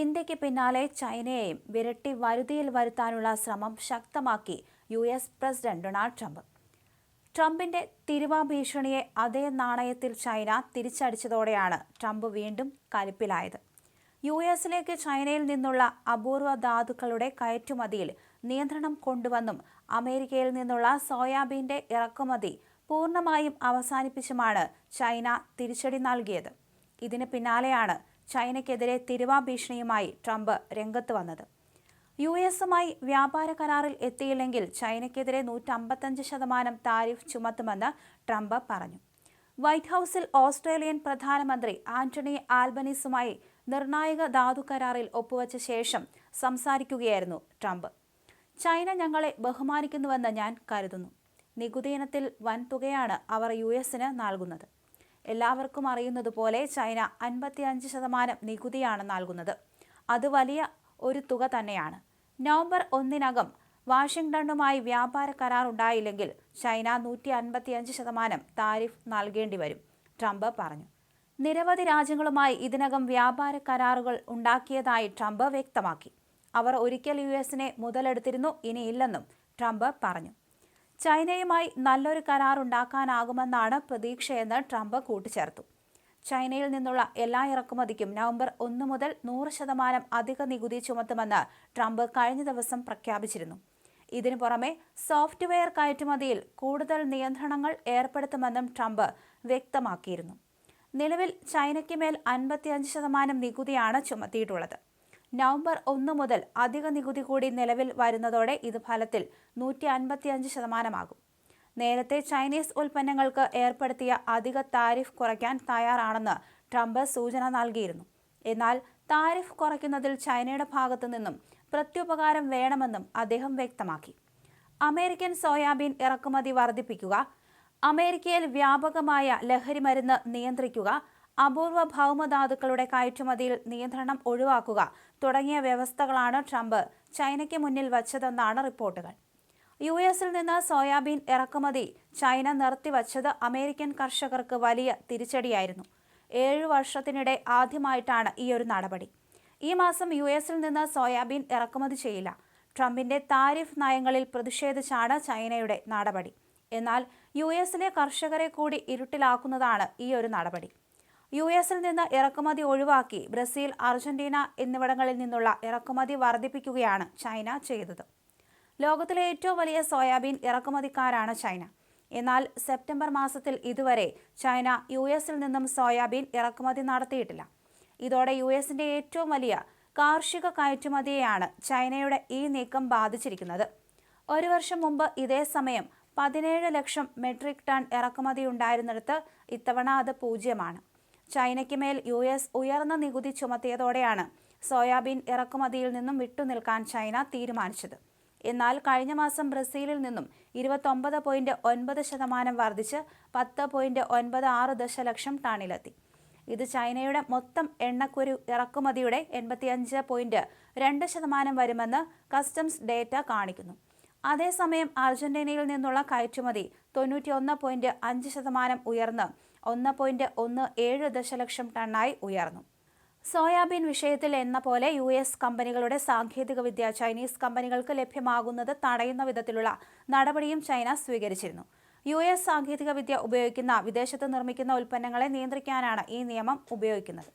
ഇന്ത്യയ്ക്ക് പിന്നാലെ ചൈനയെയും വിരട്ടി വരുതിയിൽ വരുത്താനുള്ള ശ്രമം ശക്തമാക്കി U S president Donald Trump. ട്രംപിന്റെ തിരുവാ ഭീഷണിയെ അതേ നാണയത്തിൽ ചൈന തിരിച്ചടിച്ചതോടെയാണ് ട്രംപ് വീണ്ടും കലിപ്പിലായത്. യു എസിലേക്ക് ചൈനയിൽ നിന്നുള്ള അപൂർവ ധാതുക്കളുടെ കയറ്റുമതിയിൽ നിയന്ത്രണം കൊണ്ടുവന്നും അമേരിക്കയിൽ നിന്നുള്ള സോയാബീന്റെ ഇറക്കുമതി പൂർണമായും അവസാനിപ്പിച്ചുമാണ് ചൈന തിരിച്ചടി നൽകിയത്. ഇതിന് പിന്നാലെയാണ് ചൈനയ്ക്കെതിരെ തിരുവാ ഭീഷണിയുമായി ട്രംപ് രംഗത്ത് വന്നത്. യു എസുമായി വ്യാപാര കരാറിൽ എത്തിയില്ലെങ്കിൽ ചൈനയ്ക്കെതിരെ നൂറ്റമ്പത്തഞ്ച് ശതമാനം താരിഫ് ചുമത്തുമെന്ന് ട്രംപ് പറഞ്ഞു. വൈറ്റ് ഹൌസിൽ ഓസ്ട്രേലിയൻ പ്രധാനമന്ത്രി ആന്റണി ആൽബനീസുമായി നിർണായക ധാതു കരാറിൽ ഒപ്പുവച്ച ശേഷം സംസാരിക്കുകയായിരുന്നു ട്രംപ്. ചൈന ഞങ്ങളെ ബഹുമാനിക്കുന്നുവെന്ന് ഞാൻ കരുതുന്നു. നികുതി ഇനത്തിൽ വൻ തുകയാണ് അവർ യു എസിന് നൽകുന്നത്. എല്ലാവർക്കും അറിയുന്നതുപോലെ ചൈന അൻപത്തിയഞ്ച് ശതമാനം നികുതിയാണ് നൽകുന്നത്. അത് വലിയ ഒരു തുക തന്നെയാണ്. നവംബർ ഒന്നിനകം വാഷിംഗ്ടണുമായി വ്യാപാര കരാർ ഉണ്ടായില്ലെങ്കിൽ ചൈന നൂറ്റി അൻപത്തിയഞ്ച് ശതമാനം താരിഫ് നൽകേണ്ടി വരും ട്രംപ് പറഞ്ഞു. നിരവധി രാജ്യങ്ങളുമായി ഇതിനകം വ്യാപാര കരാറുകൾ ഉണ്ടാക്കിയതായി ട്രംപ് വ്യക്തമാക്കി. അവർ ഒരിക്കൽ യു എസിനെ മുതലെടുത്തിരുന്നു ഇനിയില്ലെന്നും ട്രംപ് പറഞ്ഞു. ചൈനയുമായി നല്ലൊരു കരാർ ഉണ്ടാക്കാനാകുമെന്നാണ് പ്രതീക്ഷയെന്ന് ട്രംപ് കൂട്ടിച്ചേർത്തു. ചൈനയിൽ നിന്നുള്ള എല്ലാ ഇറക്കുമതിക്കും നവംബർ ഒന്ന് മുതൽ നൂറ് ശതമാനം അധിക നികുതി ചുമത്തുമെന്ന് ട്രംപ് കഴിഞ്ഞ ദിവസം പ്രഖ്യാപിച്ചിരുന്നു. ഇതിനു പുറമെ സോഫ്റ്റ്വെയർ കയറ്റുമതിയിൽ കൂടുതൽ നിയന്ത്രണങ്ങൾ ഏർപ്പെടുത്തുമെന്നും ട്രംപ് വ്യക്തമാക്കിയിരുന്നു. നിലവിൽ ചൈനയ്ക്ക് മേൽ അൻപത്തിയഞ്ച് ശതമാനം നികുതിയാണ് ചുമത്തിയിട്ടുള്ളത്. നവംബർ ഒന്ന് മുതൽ അധിക നികുതി കൂടി നിലവിൽ വരുന്നതോടെ ഇത് ഫലത്തിൽ നൂറ്റി അൻപത്തിയഞ്ച് ശതമാനമാകും. നേരത്തെ ചൈനീസ് ഉൽപ്പന്നങ്ങൾക്ക് ഏർപ്പെടുത്തിയ അധിക താരിഫ് കുറയ്ക്കാൻ തയ്യാറാണെന്ന് ട്രംപ് സൂചന നൽകിയിരുന്നു. എന്നാൽ താരിഫ് കുറയ്ക്കുന്നതിൽ ചൈനയുടെ ഭാഗത്തു നിന്നും പ്രത്യുപകാരം വേണമെന്നും അദ്ദേഹം വ്യക്തമാക്കി. അമേരിക്കൻ സോയാബീൻ ഇറക്കുമതി വർദ്ധിപ്പിക്കുക അമേരിക്കയിൽ വ്യാപകമായ ലഹരിമരുന്ന് നിയന്ത്രിക്കുക അപൂർവ ഭൗമധാതുക്കളുടെ കയറ്റുമതിയിൽ നിയന്ത്രണം ഒഴിവാക്കുക തുടങ്ങിയ വ്യവസ്ഥകളാണ് ട്രംപ് ചൈനയ്ക്ക് മുന്നിൽ വച്ചതെന്നാണ് റിപ്പോർട്ടുകൾ. യു എസിൽ നിന്ന് സോയാബീൻ ഇറക്കുമതി ചൈന നിർത്തിവച്ചത് അമേരിക്കൻ കർഷകർക്ക് വലിയ തിരിച്ചടിയായിരുന്നു. ഏഴു വർഷത്തിനിടെ ആദ്യമായിട്ടാണ് ഈ ഒരു നടപടി. ഈ മാസം യു എസിൽ നിന്ന് സോയാബീൻ ഇറക്കുമതി ചെയ്യില്ല. ട്രംപിന്റെ താരിഫ് നയങ്ങളിൽ പ്രതിഷേധിച്ചാണ് ചൈനയുടെ നടപടി. എന്നാൽ യു എസിലെ കർഷകരെ കൂടി ഇരുട്ടിലാക്കുന്നതാണ് ഈ ഒരു നടപടി. യു എസിൽ നിന്ന് ഇറക്കുമതി ഒഴിവാക്കി ബ്രസീൽ അർജന്റീന എന്നിവിടങ്ങളിൽ നിന്നുള്ള ഇറക്കുമതി വർദ്ധിപ്പിക്കുകയാണ് ചൈന ചെയ്തത്. ലോകത്തിലെ ഏറ്റവും വലിയ സോയാബീൻ ഇറക്കുമതിക്കാരാണ് ചൈന. എന്നാൽ സെപ്റ്റംബർ മാസത്തിൽ ഇതുവരെ ചൈന യു എസിൽ നിന്നും സോയാബീൻ ഇറക്കുമതി നടത്തിയിട്ടില്ല. ഇതോടെ യു എസിന്റെ ഏറ്റവും വലിയ കാർഷിക കയറ്റുമതിയെയാണ് ചൈനയുടെ ഈ നീക്കം ബാധിച്ചിരിക്കുന്നത്. ഒരു വർഷം മുമ്പ് ഇതേ സമയം പതിനേഴ് ലക്ഷം മെട്രിക് ടൺ ഇറക്കുമതി ഉണ്ടായിരുന്നിടത്ത് ഇത്തവണ അത് പൂജ്യമാണ്. ചൈനയ്ക്ക് മേൽ യു എസ് ഉയർന്ന നികുതി ചുമത്തിയതോടെയാണ് സോയാബീൻ ഇറക്കുമതിയിൽ നിന്നും വിട്ടുനിൽക്കാൻ ചൈന തീരുമാനിച്ചത്. എന്നാൽ കഴിഞ്ഞ മാസം ബ്രസീലിൽ നിന്നും ഇരുപത്തൊമ്പത് പോയിന്റ് ഒൻപത് ശതമാനം വർദ്ധിച്ച് പത്ത് പോയിന്റ് ഒൻപത് ആറ് ദശലക്ഷം ടണിലെത്തി ഇത് ചൈനയുടെ മൊത്തം എണ്ണക്കുരു ഇറക്കുമതിയുടെ എൺപത്തിയഞ്ച് പോയിന്റ് രണ്ട് ശതമാനം വരുമെന്ന് കസ്റ്റംസ് ഡേറ്റ കാണിക്കുന്നു. അതേസമയം അർജന്റീനയിൽ നിന്നുള്ള കയറ്റുമതി തൊണ്ണൂറ്റിയൊന്ന് പോയിന്റ് അഞ്ച് ശതമാനം ഉയർന്ന് ഒന്ന് പോയിന്റ് ഒന്ന് ഏഴ് ദശലക്ഷം ടണ്ണായി ഉയർന്നു. സോയാബീൻ വിഷയത്തിൽ എന്ന പോലെ യു എസ് കമ്പനികളുടെ സാങ്കേതികവിദ്യ ചൈനീസ് കമ്പനികൾക്ക് ലഭ്യമാകുന്നത് തടയുന്ന വിധത്തിലുള്ള നടപടിയും ചൈന സ്വീകരിച്ചിരുന്നു. യു എസ് സാങ്കേതികവിദ്യ ഉപയോഗിക്കുന്ന വിദേശത്ത് നിർമ്മിക്കുന്ന ഉൽപ്പന്നങ്ങളെ നിയന്ത്രിക്കാനാണ് ഈ നിയമം ഉപയോഗിക്കുന്നത്.